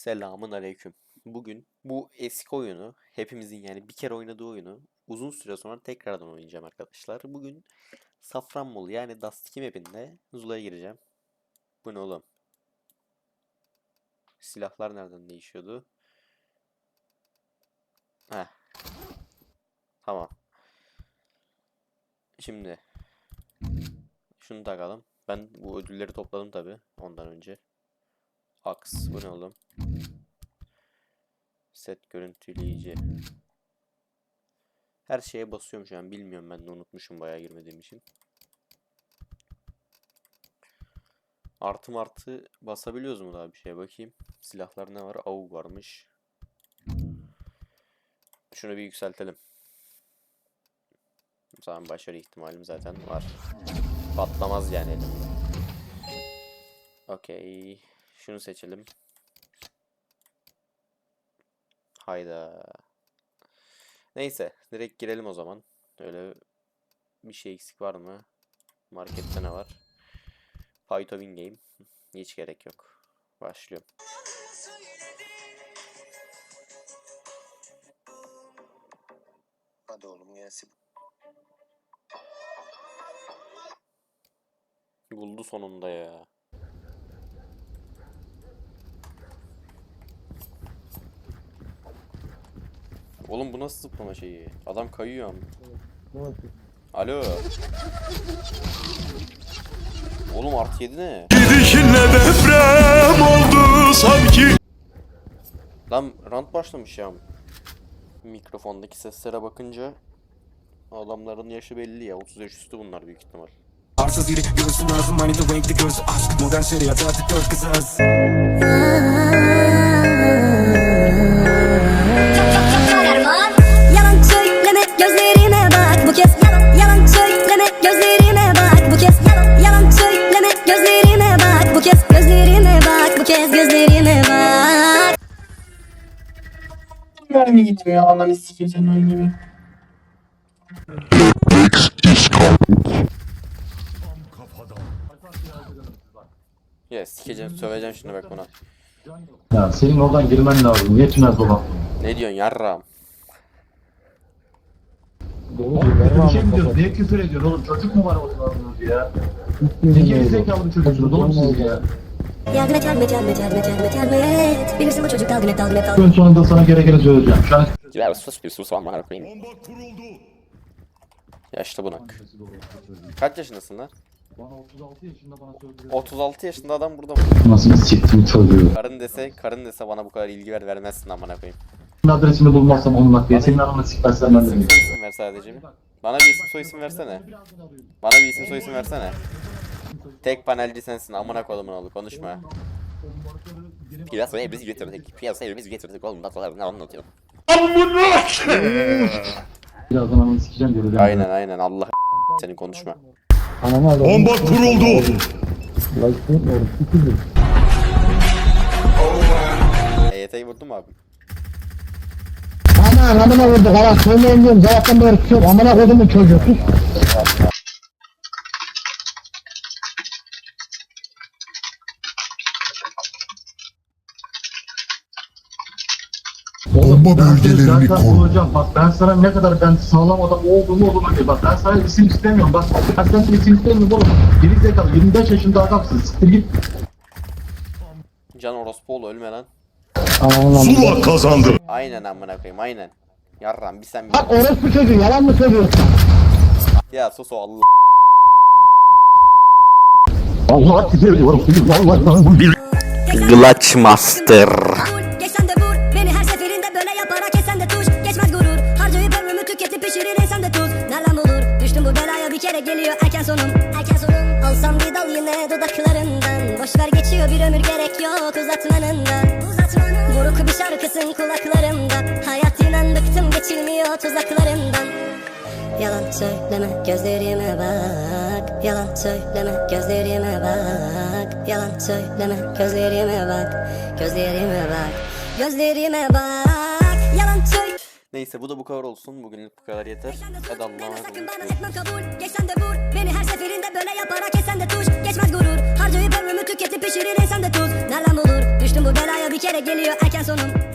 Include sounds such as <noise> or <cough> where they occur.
Selamun aleyküm. Bugün bu eski oyunu, hepimizin yani bir kere oynadığı oyunu uzun süre sonra tekrardan oynayacağım arkadaşlar. Bugün Safranbolu yani Dust 2 mapinde Zula'ya gireceğim. Bu ne oğlum? Silahlar nereden değişiyordu? Heh. Tamam. Şimdi şunu takalım. Ben bu ödülleri topladım tabi ondan önce. Aks. Bu ne? Set görüntüleyici. Her şeye basıyorum şu an. Bilmiyorum ben de unutmuşum bayağı girmediğim için. Artı martı basabiliyoruz mu daha bir şeye bakayım. Silahlar ne var? AUG varmış. Şunu bir yükseltelim. O zaman başarı ihtimalim zaten var. Patlamaz yani elimde. Okey. Şunu seçelim. Hayda. Neyse. Direkt girelim o zaman. Öyle bir şey eksik var mı? Markette ne var? Fight Win Game. Hiç gerek yok. Başlıyorum. Hadi oğlum gelsin. Buldu sonunda ya. Oğlum bu nasıl zıplama şeyi? Adam kayıyor ama. Alo. Oğlum artı 7 ne? Gidişinle deprem oldu sanki. Lan rant başlamış ya. Mikrofondaki seslere bakınca adamların yaşı belli ya. 30 yaş üstü bunlar büyük ihtimal. Arsız dili göğsün lazım manita renkli gözü aşk modern şeriat artık dört kızız. Yalan Mermi gitmiyor ananı sikeceğim öyle gibi. Ya sikeceğim söveceğim şimdi bak buna. Ya senin oradan girmen lazım. Yetmez olan. Ne diyorsun yarram? Bir şey mi diyorsun? Niye küfür ediyorsun oğlum? Çocuk mu var orada ya? Ne gerizekalı bir çocuksunuz oğlum siz ya? Yardım et yardım et yardım et yardım et yardım et yardım et Bilirsin bu çocuk dalgın et dalgın et dalgın Gün sonunda sana gerekeni söyleyeceğim. Şu an Ya sus bir sus koyayım. Bomba kuruldu. Yaşlı bunak. Kaç yaşındasın lan? Bana 36 yaşında bana söylüyor. 36 yaşında adam burada mı? Nasıl siktim çocuğu? Karın dese, karın dese bana bu kadar ilgi ver vermezsin amına koyayım. Senin adresini bulmazsam onunla diye. Senin ananı sikmezsem ben de İsim ver sadece. Bana bir isim soy isim versene. Bana bir isim soy isim versene. Tek panelci sensin amına kodumun oğlu konuşma. Piyasaya biz getirdik. Piyasaya biz getirdik oğlum. Nasıl ne anlatıyorsun? <laughs> Birazdan ananı sikeceğim göreceğim. Aynen aynen Allah senin konuşma. Bomba kuruldu. EYT'yi vurdun mu abi? Aman amına vurdu falan söyleyin diyorum zaten böyle tutuyorum amına kodumun çocuğu sus. Bomba bölgelerini koru. Bak ben sana ne kadar ben sağlam adam olduğumu olduğumu diye. Bak ben sana isim istemiyorum. Bak ben sana isim istemiyorum oğlum. Geri zekalı 25 yaşında adamsın. Siktir git. Can Orospuoğlu ölme lan. Zula kazandı. Aynen amına koyayım aynen. Yarram bir sen bir... Bak orospu çocuğu yalan mı söylüyorsun? Ya sus o Allah. Allah diliyorum. Glitch Master. Alsam bir dal yine dudaklarından. Boşver geçiyor bir ömür gerek yok uzatmanın da Uzatmanın. Buruk bir şarkısın kulaklarımda. Hayat inan bıktım geçilmiyor tuzaklarından Yalan söyleme gözlerime bak. Yalan söyleme gözlerime bak. Yalan söyleme gözlerime bak. Gözlerime bak. Gözlerime bak. Yalan söyle Neyse bu da bu kadar olsun. Bugünlük bu kadar yeter. Hadi Allah'a emanet olun. Geçsem de vur beni her seferinde böyle yaparak Nereden bulur? Düştüm bu belaya bir kere geliyor erken sonum